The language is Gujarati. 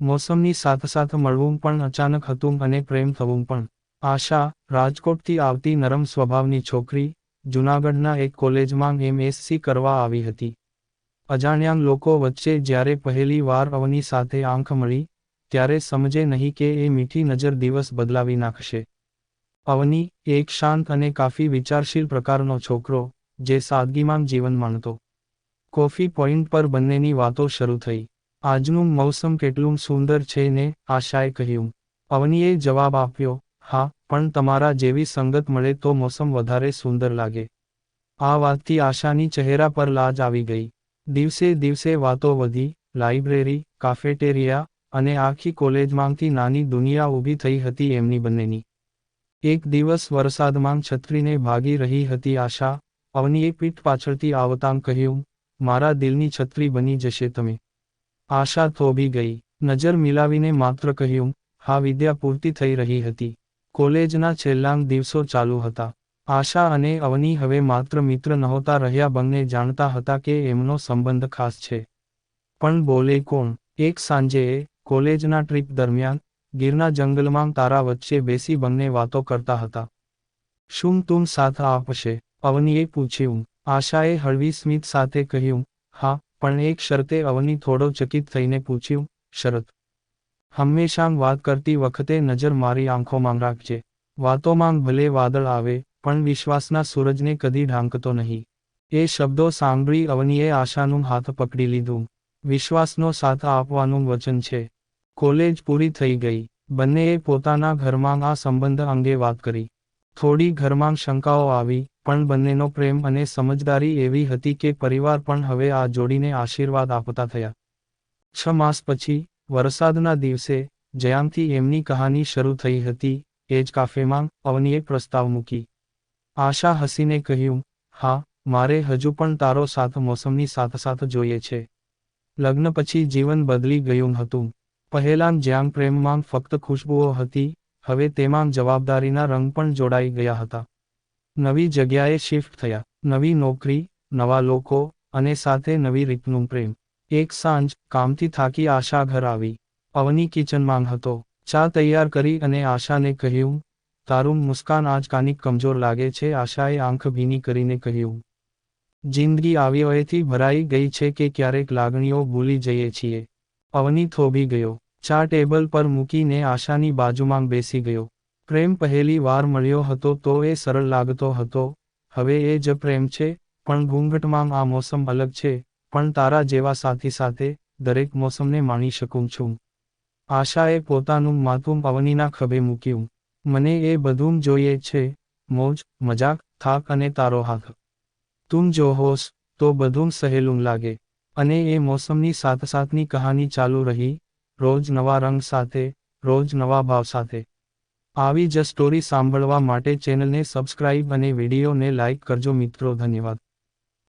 મોસમની સાથસાથ મળવું પણ અચાનક હતું અને પ્રેમ થવું પણ. આશા, રાજકોટથી આવતી નરમ સ્વભાવની છોકરી, જૂનાગઢના એક કોલેજમાં એમએસસી કરવા આવી હતી. અજાણ્યા લોકો વચ્ચે જ્યારે પહેલી વાર અવની સાથે આંખ મળી, ત્યારે સમજે નહીં કે એ મીઠી નજર દિવસ બદલાવી નાખશે. અવની એક શાંત અને કાફી વિચારશીલ પ્રકારનો છોકરો, જે સાદગીમાં જીવન માણતો. કોફી પોઈન્ટ પર બંનેની વાતો શરૂ થઈ. આજનું મૌસમ કેટલું સુંદર છે ને આશાએ કહ્યું. અવનીએ જવાબ આપ્યો, હા, પણ તમારા જેવી સંગત મળે તો મોસમ વધારે સુંદર લાગે. આ વાતથી આશાની ચહેરા પર લાજ આવી ગઈ. દિવસે દિવસે વાતો વધી, લાઇબ્રેરી, કાફેટેરિયા અને આખી કોલેજમાંથી નાની દુનિયા ઊભી થઈ હતી એમની બંનેની. એક દિવસ વરસાદમાં છત્રીને ભાગી રહી હતી આશા. અવનીએ પીઠ પાછળથી આવતાં કહ્યું, મારા દિલની છત્રી બની જશે તમે. આશા થોભી ગઈ. નજર મિલાવીને માત્ર કહ્યું, હા, વિદ્યા પૂર્તિ થઈ રહી હતી. કોલેજના છેલ્લાંગ દિવસો ચાલુ હતા. આશા અને અવની હવે માત્ર મિત્ર નહોતા રહ્યા બંને જાણતા હતા કે એમનો સંબંધ ખાસ છે. પણ બોલે કોણ? એક સાંજે કોલેજના ટ્રીપ દરમિયાન ગીરના જંગલમાં તારા વચ્ચે બેસી બંને વાતો કરતા હતા. શું તું સાથ આપશે? અવનીએ પૂછ્યું. આશાએ હળવી સ્મિત સાથે કહ્યું, હા પણ એક શરતે અવની થોડો ચકિત થઈને પૂછ્યું, શરત. હંમેશાં વાત કરતી વખતે નજર મારી આંખોમાં રાખજે. વાતોમાં ભલે વાદળ આવે, પણ વિશ્વાસના સૂરજને કદી ઢાંકતો નહીં. એ શબ્દો સાંભળી અવનીએ આશાનું હાથ પકડી લીધું. વિશ્વાસનો સાથ આપવાનું વચન છે. કોલેજ પૂરી થઈ ગઈ. બંનેએ પોતાના ઘરમાં આ સંબંધ અંગે વાત કરી. થોડી ઘરમાં શંકાઓ આવી, પણ બંનેનો પ્રેમ અને સમજદારી એવી હતી કે પરિવાર પણ હવે આ જોડીને આશીર્વાદ આપતા થયા. છ માસ પછી, વરસાદના દિવસે, જયામથી એમની કહાની શરૂ થઈ હતી, એ જ કાફેમાં અવનીએ પ્રસ્તાવ મૂકી. આશા હસીને કહ્યું, હા, મારે હજુ પણ તારો સાથ મોસમની સાથસાથ જોઈએ છે. લગ્ન પછી જીવન બદલી ગયું હતું. પહેલાં જ્યાં પ્રેમમાં ફક્ત ખુશ્બુઓ હતી હવે તેમાં જવાબદારીના રંગ પણ જોડાઈ ગયા હતા. નવી જગ્યાએ શિફ્ટ થયા. નવી નોકરી, નવા લોકો અને સાથે નવી રીતનું પ્રેમ. એક સાંજ કામથી થાકી આશા ઘર આવી. અવની કિચનમાં હતો. ચા તૈયાર કરી અને આશાને કહ્યું, તારું મુસ્કાન આજ કાનિક કમજોર લાગે છે? આશાએ આંખ ભીની કરીને કહ્યું. જિંદગી આવી વયથી ભરાઈ ગઈ છે કે ક્યારેક લાગણીઓ ભૂલી જઈએ છીએ. અવની થોભી ગયો. ચા ટેબલ પર મૂકીને આશાની બાજુમાં બેસી ગયો. પ્રેમ પહેલી વાર મળ્યો હતો તો એ સરળ લાગતો હતો. હવે એ જ પ્રેમ છે, પણ ઘૂંઘટમાં આ મોસમ અલગ છે, પણ તારા જેવા સાથી સાથે દરેક મોસમને માણી શકું છું. આશાએ પોતાનું માથું પવનીના ખભે મૂક્યું. મને એ બધું જોઈએ છે, મોજ, મજાક, થાક અને તારો હાથ. તું જો હોશ, તો બધું સહેલું લાગે. અને એ મોસમની સાથસાથની કહાની ચાલુ રહી. રોજ નવા રંગ સાથે, રોજ નવા ભાવ સાથે. આવી જ સ્ટોરી સાંભળવા માટે ચેનલને સબસ્ક્રાઇબ અને વિડીયોને લાઇક કરજો મિત્રો, ધન્યવાદ.